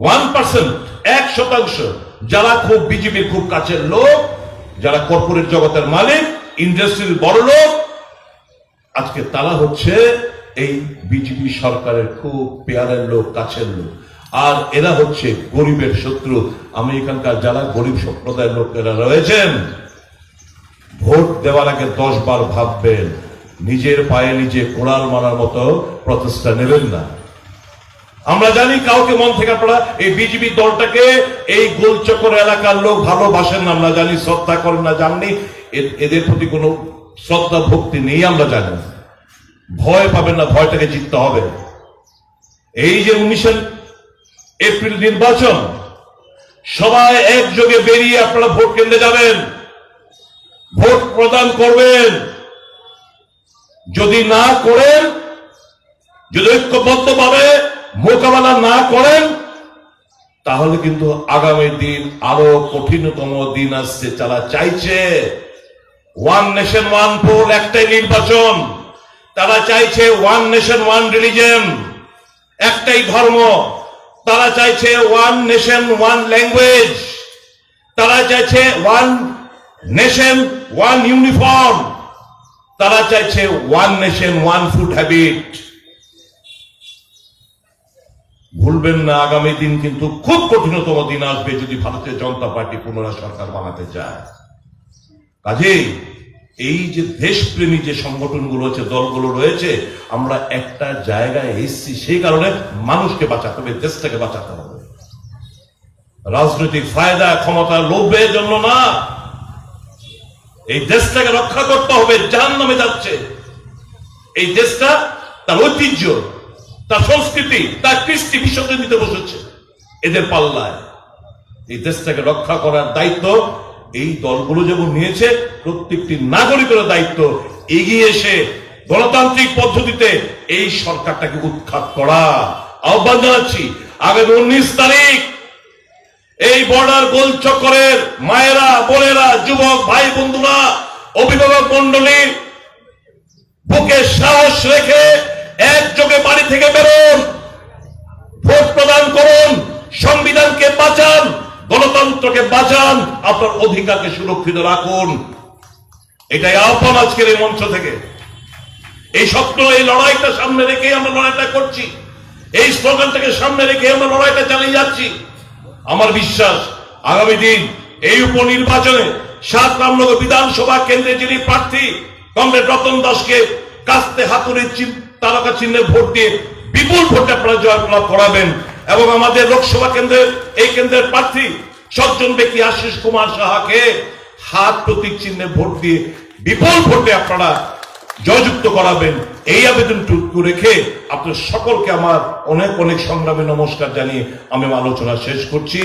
One percent, এক শতাংশ। যারা খুব বিজেপির খুব কাছের লোক, যারা কর্পোরেট জগতের মালিক, ইন্ডাস্ট্রির বড় লোক, আজকে তারা হচ্ছে এই বিজেপি সরকারের খুব পেয়ারের লোক, কাছের লোক। আর এরা হচ্ছে গরিবের শত্রু। আমি এখানকার যারা গরিব সম্প্রদায়ের লোকেরা রয়েছেন, ভোট দেওয়ার আগে দশ বার ভাববেন, নিজের পায়ে নিজে কোড়াল মারার মতো প্রচেষ্টা নেবেন না। আমরা জানি কাউকে মন থেকে আপনারা এই বিজেপি দলটাকে এই গোলচক্কর এলাকার লোক ভালোবাসেন না। আমরা জানি শ্রদ্ধা করেন না, জাননি। এদের প্রতি কোনো শ্রদ্ধা, ভক্তি নেই আমরা জানি। ভয় পাবেন না, ভয়টাকে জিততে হবে। এই যে উনিশে এপ্রিল নির্বাচন, সবাই একযোগে বেরিয়ে আপনারা ভোট কেন্দ্রে যাবেন। ভোট প্রদান করবেন। যদি না করেন, যদি ঐক্যবদ্ধভাবে মোকাবেলা না করেন, তাহলে কিন্তু আগামী দিন আরও কঠিনতম দিন আসছে। যারা চাইছে ওয়ান নেশন, ওয়ান পোল একটাই নির্বাচন, তারা চাইছে ওয়ান নেশন, ওয়ান রিলিজন একটাই ধর্ম। তারা চাইছে ওয়ান নেশন, ওয়ান ল্যাঙ্গুয়েজ। তারা চাইছে ওয়ান নেশন, ওয়ান ইউনিফর্ম। তারা চাইছে one nation, one food habit. ভুলবেন না, আগামী দিন কিন্তু খুব কঠিনতম দিন আসবে যদি ভারতীয় জনতা পার্টি পুনরায় সরকার বানাতে চায়। কাজেই এই যে দেশপ্রেমী যে সংগঠনগুলো আছে, দলগুলো রয়েছে, আমরা একটা জায়গায় এসছি, সেই কারণে মানুষকে বাঁচাতে হবে, দেশটাকে বাঁচাতে হবে। রাজনৈতিক ফায়দা, ক্ষমতা, লোভের জন্য না। এই দেশটাকে রক্ষা করতে হবে জাহান নামে যাচ্ছে। এই দেশটা তার ঐতিহ্য। তার সংস্কৃতি, তার কৃষ্টি বিসর্জন দিতে বসেছে। এদের পাল্লায়। এই দেশটাকে রক্ষা করার দায়িত্ব এই দলগুলো যেমন নিয়েছে, প্রত্যেকটি নাগরিকের দায়িত্ব। এগিয়ে এসে গণতান্ত্রিক পদ্ধতিতে এই সরকারটাকে উৎখাত করা। আহ্বান জানাচ্ছি, আগামী উনিশ তারিখ এই বর্ডার গোল চক্করের মায়েরা, বোনেরা, যুবক, ভাই বন্ধুরা, অভিভাবক মন্ডলী বুকে সাহস রেখে একযোগে বাড়ি থেকে বেরোন। ভোট প্রদান করুন, সংবিধানকে বাঁচান, গণতন্ত্রকে বাঁচান, আপনার অধিকারকে সুরক্ষিত রাখুন। এটাই আহ্বান আজকের এই মঞ্চ থেকে। এই স্বপ্ন, এই লড়াইটা সামনে রেখে আমরা লড়াইটা করছি। এই স্লোগানটাকে সামনে রেখে আমরা লড়াইটা চালিয়ে যাচ্ছি। আমার বিশ্বাস, আগামী দিন এই উপনির্বাচনে সাত রামনগর বিধানসভা কেন্দ্রে যিনি প্রার্থী, কমরেড রতন দাসকে কাস্তে হাতুড়ি তারকা চিহ্নের ভোট দিয়ে বিপুল ভোটে আপনারা জয়লাভ করাবেন। এবং আমাদের লোকসভা কেন্দ্রের, এই কেন্দ্রের প্রার্থী সজ্জন ব্যক্তি আশিস কুমার সাহাকে হাত প্রতীক চিহ্নে ভোট দিয়ে বিপুল ভোটে আপনারা জয়যুক্ত করাবেন। এই আবেদন আবেদনটুকু রেখে আপনার সকলকে আমার অনেক অনেক সংগ্রামে নমস্কার জানিয়ে আমি আলোচনা শেষ করছি।